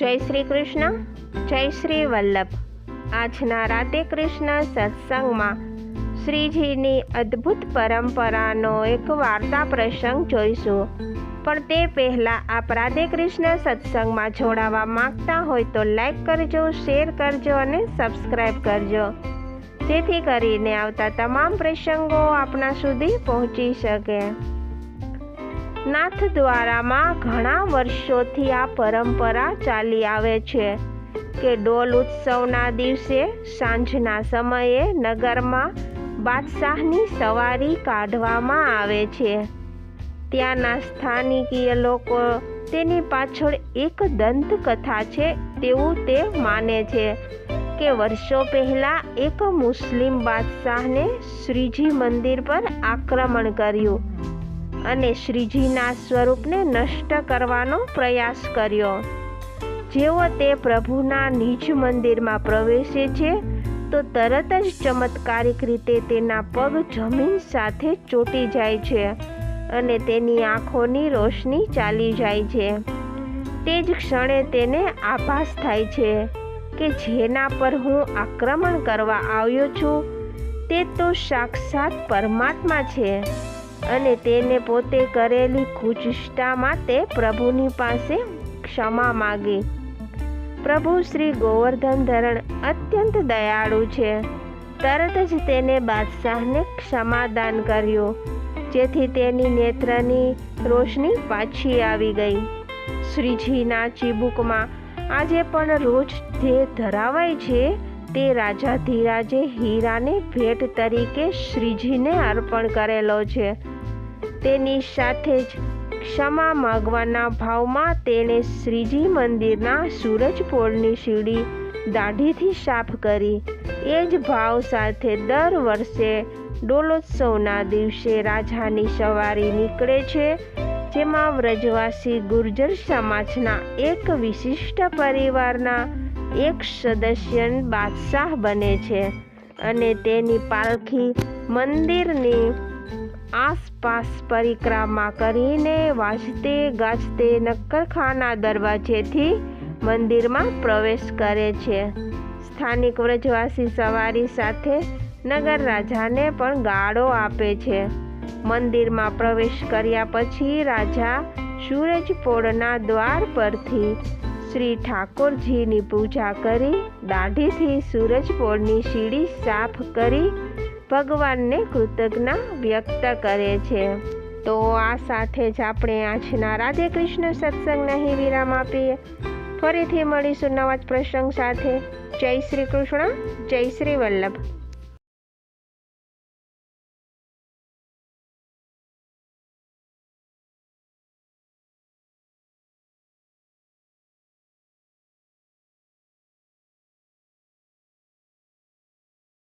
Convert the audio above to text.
જય શ્રી કૃષ્ણ, જય શ્રી વલ્લભ. આજના રાધે કૃષ્ણ સત્સંગમાં શ્રીજીની અદ્ભુત પરંપરાનો એક વાર્તા પ્રસંગ જોઈશું. પણ તે પહેલાં આપ રાધે કૃષ્ણ સત્સંગમાં જોડાવા માંગતા હોય તો લાઈક કરજો, શેર કરજો અને સબસ્ક્રાઈબ કરજો. જેથી કરીને આવતા તમામ પ્રસંગો આપણા સુધી પહોંચી શકે. નાથ દ્વારામાં ઘણા વર્ષોથી આ પરંપરા ચાલી આવે છે કે ડોલ ઉત્સવના દિવસે સાંજના સમયે નગરમાં બાદશાહની સવારી કાઢવામાં આવે છે. ત્યાંના સ્થાનિકીય લોકો તેની પાછળ એક દંતકથા છે તેવું તે માને છે કે વર્ષો પહેલાં એક મુસ્લિમ બાદશાહને શ્રીજી મંદિર પર આક્રમણ કર્યું. અને શ્રીજીના સ્વરૂપને નષ્ટ કરવાનો પ્રયાસ કર્યો. જેવો તે પ્રભુના નિજ મંદિરમાં પ્રવેશે છે, તો તરત જ ચમત્કારિક રીતે તેના પગ જમીન સાથે ચોટી જાય છે અને તેની આંખોની રોશની ચાલી જાય છે. તે જ ક્ષણે તેને આભાસ થાય છે કે જેના પર હું આક્રમણ કરવા આવ્યો છું, તે તો સાક્ષાત પરમાત્મા છે. અને તેને પોતે કરેલી કુચિષ્ટા માટે પ્રભુની પાસે ક્ષમા માગી. પ્રભુ શ્રી ગોવર્ધન ધરણ અત્યંત દયાળુ છે. તરત જ તેને બાદશાહને ક્ષમાદાન કર્યું, જેથી તેની નેત્રની રોશની પાછી આવી ગઈ. શ્રીજીના ચીબુકમાં આજે પણ રોજ જે ધરાવાય છે, તે રાજા ધીરાજે હીરાને ભેટ તરીકે શ્રીજીને અર્પણ કરેલો છે. તેની સાથે જ ક્ષમા માગવાના ભાવમાં તેણે શ્રીજી મંદિરના સૂરજપોળની સીડી દાઢીથી સાફ કરી. એ જ ભાવ સાથે દર વર્ષે ડોલોત્સવના દિવસે રાજાની સવારી નીકળે છે, જેમાં વ્રજવાસી ગુર્જર સમાજના એક વિશિષ્ટ પરિવારના એક સદસ્ય બાદશાહ બને છે અને તેની પાલખી મંદિરની આસપાસ પરિક્રમા કરીને વાજતે ગાજતે, નક્કરખાના દરવાજેથી મંદિરમાં પ્રવેશ કરે છે. સ્થાનિક વ્રજવાસી સવારી સાથે નગર રાજાને પણ ગાળો આપે છે. મંદિરમાં પ્રવેશ કર્યા પછી રાજા સૂરજપોળના દ્વાર પરથી શ્રી ઠાકોરજીની પૂજા કરી દાઢીથી સૂરજપોળની સીડી સાફ કરી ભગવાનને કૃતજ્ઞ વ્યક્ત કરે છે. તો આ સાથે જ આપણે આજના રાધે કૃષ્ણ સત્સંગ નહીં વિરામ આપીએ. ફરીથી મળીશું નવા જ પ્રસંગ સાથે. જય શ્રી કૃષ્ણ, જય શ્રી વલ્લભ.